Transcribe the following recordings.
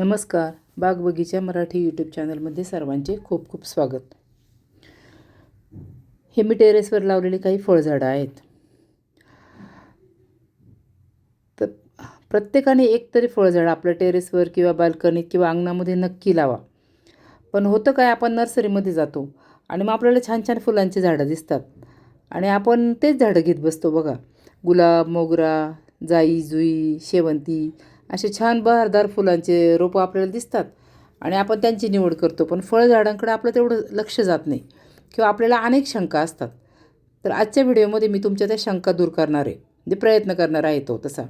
नमस्कार. बाग बगीचा मराठी यूट्यूब चॅनलमध्ये सर्वांचे खूप खूप स्वागत. हे मी टेरेसवर लावलेली काही फळझाडं आहेत. तर प्रत्येकाने एक तरी फळझाड आपल्या टेरेसवर किंवा बाल्कनीत किंवा अंगणामध्ये नक्की लावा. पण होतं काय आपण नर्सरीमध्ये जातो आणि मग आपल्याला छान छान फुलांची झाडं दिसतात. आणि आपण तेच झाडं घेत बसतो बघा. गुलाब मोगरा जाई जुई शेवंती असे छान बहारदार फुलांचे रोपं आपल्याला दिसतात. आणि आपण त्यांची निवड करतो पण फळझाडांकडे आपलं तेवढं लक्ष जात नाही किंवा आपल्याला अनेक शंका असतात. तर आजच्या व्हिडिओमध्ये मी तुमच्या त्या शंका दूर करणार आहे. म्हणजे प्रयत्न करणार आहे तो तसा.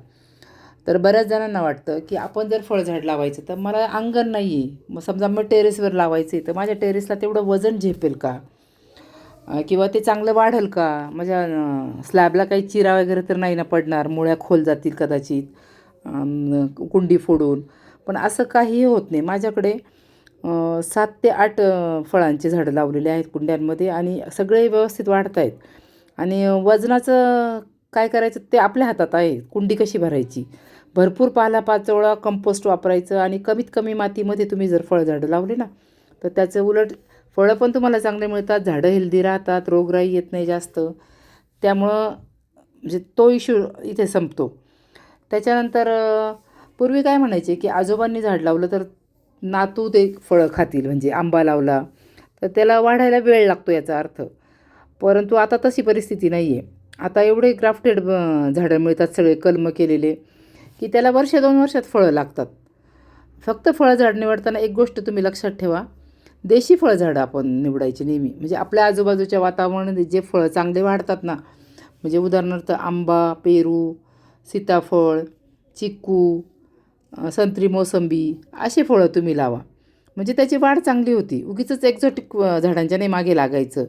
तर बऱ्याच जणांना वाटतं की आपण जर फळझाड लावायचं तर मला अंगण नाही आहे मग समजा मग टेरेसवर लावायचं आहे तर माझ्या टेरेसला तेवढं वजन झेपेल का? किंवा ते चांगलं वाढेल का? माझ्या स्लॅबला काही चिरा वगैरे तर नाही ना पडणार? मुळ्या खोल जातील कदाचित. कुंडी फोडून. पण असं काहीही होत नाही. माझ्याकडे सात ते आठ फळांची फळांचे झाडं लावलेले आहेत कुंड्यांमध्ये आणि सगळे व्यवस्थित वाढत आहेत. आणि वजनाचं काय करायचं ते आपल्या हातात आहे. कुंडी कशी भरायची? भरपूर पालापाचोळा कंपोस्ट वापरायचं आणि कमीत कमी मातीमध्ये तुम्ही जर फळझाडं लावले ना तर त्याचं उलट फळं पण तुम्हाला चांगले मिळतात. झाडं हेल्दी राहतात रोगराई येत नाही जास्त. त्यामुळं म्हणजे तो इश्यू इथे संपतो. त्याच्यानंतर पूर्वी काय म्हणायचे की आजोबांनी झाड लावलं तर नातू ते फळं खातील म्हणजे आंबा लावला. तर त्याला वाढायला वेळ लागतो याचा अर्थ. परंतु आता तशी परिस्थिती नाही आहे आता एवढे ग्राफ्टेड झाडं मिळतात सगळे कलम केलेले की त्याला वर्ष दोन वर्षात फळं लागतात. फक्त फळझाड निवडताना एक गोष्ट तुम्ही लक्षात ठेवा. देशी फळझाडं आपण निवडायची नेहमी. म्हणजे आपल्या आजूबाजूच्या वातावरणात जे फळं चांगले वाढतात ना म्हणजे उदाहरणार्थ आंबा पेरू सीताफळ चिक्कू संत्री मोसंबी असे फळं तुम्ही लावा. म्हणजे त्याची वाढ चांगली होती. उगीच एक्झॉटिक झाडांच्या नाही मागे लागायचं.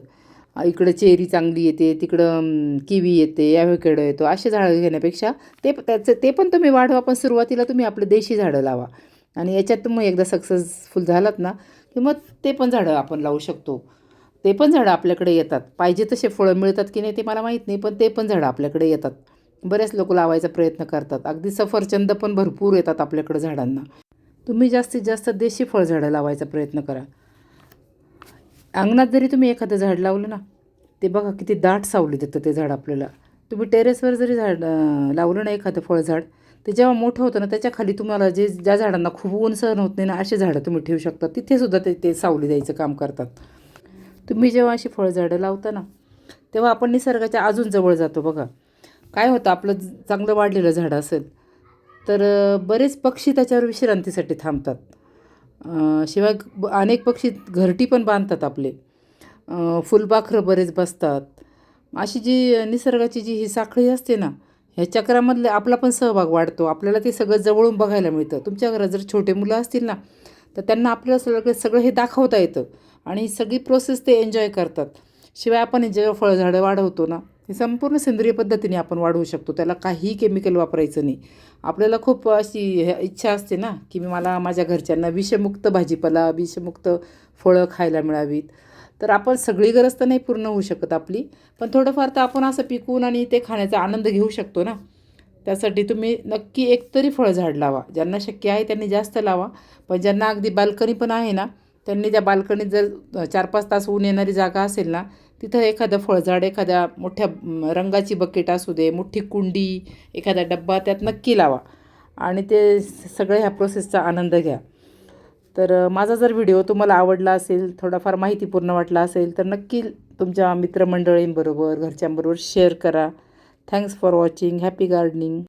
इकडं चेरी चांगली येते तिकडं किवी येते ॲव्होकेडो येतो असे झाडं घेण्यापेक्षा ते त्याचं ते पण तुम्ही वाढवा पण सुरुवातीला तुम्ही आपले देशी झाडं लावा. आणि याच्यात मग एकदा सक्सेसफुल झालात ना की मग ते पण झाडं आपण लावू शकतो. ते पण झाडं आपल्याकडे येतात. पाहिजे तसे फळं मिळतात की नाही ते मला माहीत नाही पण ते पण झाडं आपल्याकडे येतात. बरेच लोक लावायचा प्रयत्न करतात. अगदी सफरचंद पण भरपूर येतात आपल्याकडे झाडांना. तुम्ही जास्तीत जास्त देशी फळझाडं लावायचा प्रयत्न करा. अंगणात जरी तुम्ही एखादं झाड लावलं ना ते बघा किती दाट सावली देतं ते झाड आपल्याला. तुम्ही टेरेसवर जरी झाड लावलं ना एखादं फळझाड ते जेव्हा मोठं होतं ना त्याच्याखाली तुम्हाला जे ज्या झाडांना खूप ऊन सहन होत नाही ना असे झाडं तुम्ही ठेवू शकता. तिथेसुद्धा ते ते सावली द्यायचं काम करतात. तुम्ही जेव्हा अशी फळझाडं लावता ना तेव्हा आपण निसर्गाच्या अजून जवळ जातो बघा. काय होतं आपलं चांगलं वाढलेलं झाड असेल तर बरेच पक्षी त्याच्यावर विश्रांतीसाठी थांबतात. शिवाय ब- अनेक पक्षी घरटी पण बांधतात आपले. फुलपाखरं बरेच बसतात. अशी जी निसर्गाची जी ही साखळी असते ना ह्या चक्रामधले आपला पण सहभाग वाढतो. आपल्याला ते सगळं जवळून बघायला मिळतं. तुमच्या घरात जर छोटे मुलं असतील ना तर त्यांना आपल्याला सगळं सगळं हे दाखवता येतं. आणि सगळी प्रोसेस ते एन्जॉय करतात. शिवाय आपण जेव्हा फळझाडं वाढवतो ना हे संपूर्ण सेंद्रिय पद्धतीने आपण वाढवू शकतो. त्याला काही केमिकल वापरायचं नाही. आपल्याला खूप अशी इच्छा असते ना की मी मला माझ्या घरच्यांना विषमुक्त भाजीपाला विषमुक्त फळं खायला मिळावीत. तर आपण सगळी गरज तर नाही पूर्ण होऊ शकत आपली पण थोडंफार तर आपण असं पिकवून आणि ते खाण्याचा आनंद घेऊ शकतो ना. त्यासाठी तुम्ही नक्की एकतरी फळझाड लावा. ज्यांना शक्य आहे त्यांनी जास्त लावा. पण ज्यांना अगदी बाल्कनी पण आहे ना त्यांनी त्या बाल्कनीत जर चार पाच तास ऊन येणारी जागा असेल ना तिथं एखादं फळझाड एखाद्या मोठ्या रंगाची बकेट असू दे मोठी कुंडी एखादा डब्बा त्यात नक्की लावा. आणि ते स- सगळ्या ह्या प्रोसेसचा आनंद घ्या. तर माझा जर व्हिडिओ तुम्हाला आवडला असेल थोडाफार माहितीपूर्ण वाटला असेल तर नक्की तुमच्या मित्रमंडळींबरोबर घरच्यांबरोबर शेअर करा. Thanks for watching happy gardening